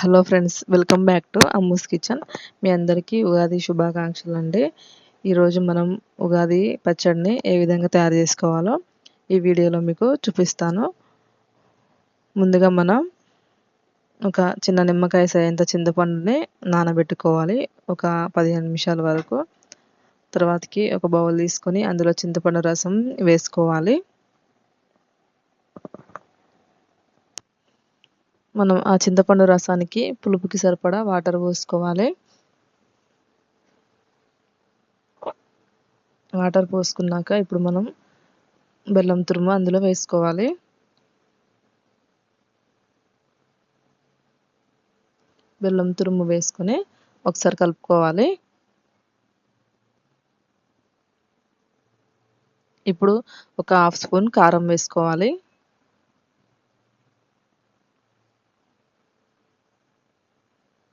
Hello friends welcome back to Ammu's kitchen. మీ అందరికీ ఉగాది శుభాకాంక్షలు అండి ఈరోజు మనం ఉగాది పచ్చడిని ఏ విధంగా తయారు చేసుకోవాలో ఈ వీడియోలో మీకు చూపిస్తాను. ముందుగా మనం ఒక చిన్న నిమ్మకాయ సైంత చింతపండుని నానబెట్టుకోవాలి. ఒక పదిహేను నిమిషాల వరకు. తర్వాతకి ఒక బౌల్ తీసుకొని అందులో చింతపండు రసం వేసుకోవాలి. మనం ఆ చింతపండు రసానికి పులుపుకి సరిపడా వాటర్ పోసుకోవాలి. వాటర్ పోసుకున్నాక ఇప్పుడు మనం బెల్లం తురుము అందులో వేసుకోవాలి. బెల్లం తురుము వేసుకొని ఒకసారి కలుపుకోవాలి. ఇప్పుడు ఒక హాఫ్ స్పూన్ కారం వేసుకోవాలి.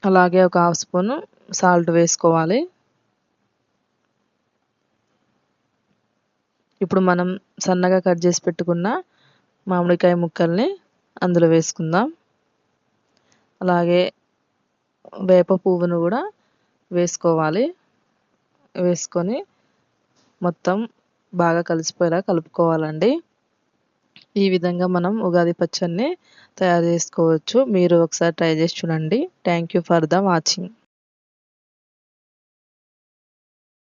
అలాగే ఒక హాఫ్ స్పూన్ సాల్ట్ వేసుకోవాలి. ఇప్పుడు మనం సన్నగా కట్ చేసి పెట్టుకున్న మామిడికాయ ముక్కల్ని అందులో వేసుకుందాం. అలాగే వేప పువ్వును కూడా వేసుకోవాలి. వేసుకొని మొత్తం బాగా కలిసిపోయేలా కలుపుకోవాలండి. ఈ విధంగా మనం ఉగాది పచ్చడిని తయారు చేసుకోవచ్చు. మీరు ఒకసారి ట్రై చేసి చూడండి. Thank you for the watching